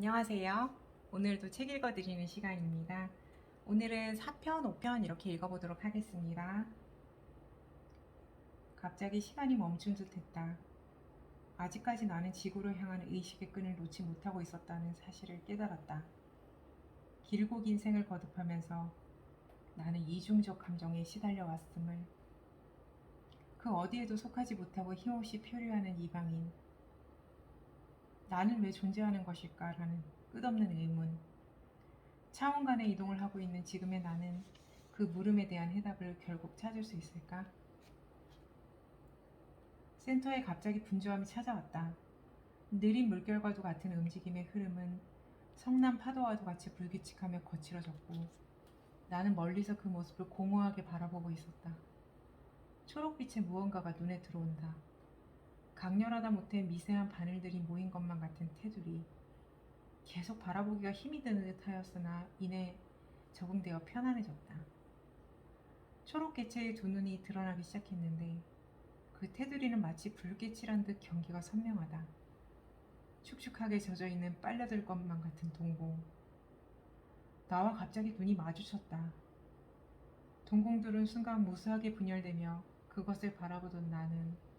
안녕하세요. 오늘도 책 읽어드리는 시간입니다. 오늘은 4편, 5편 이렇게 읽어보도록 하겠습니다. 갑자기 시간이 멈춘 듯 했다. 아직까지 나는 지구를 향하는 의식의 끈을 놓지 못하고 있었다는 사실을 깨달았다. 길고 긴 생을 거듭하면서 나는 이중적 감정에 시달려 왔음을 그 어디에도 속하지 못하고 힘없이 표류하는 이방인 나는 왜 존재하는 것일까라는 끝없는 의문. 차원 간의 이동을 하고 있는 지금의 나는 그 물음에 대한 해답을 결국 찾을 수 있을까? 센터에 갑자기 분주함이 찾아왔다. 느린 물결과도 같은 움직임의 흐름은 성난 파도와도 같이 불규칙하며 거칠어졌고 나는 멀리서 그 모습을 공허하게 바라보고 있었다. 초록빛의 무언가가 눈에 들어온다. 강렬하다 못해 미세한 바늘들이 모인 것만 같은 테두리. 계속 바라보기가 힘이 드는 듯 하였으나 이내 적응되어 편안해졌다. 초록 개체의 두 눈이 드러나기 시작했는데 그 테두리는 마치 붉게 칠한 듯 경계가 선명하다. 축축하게 젖어 있는 빨려들 것만 같은 동공. 나와 갑자기 눈이 마주쳤다. 동공들은 순간 무수하게 분열되며 그것을 바라보던 나는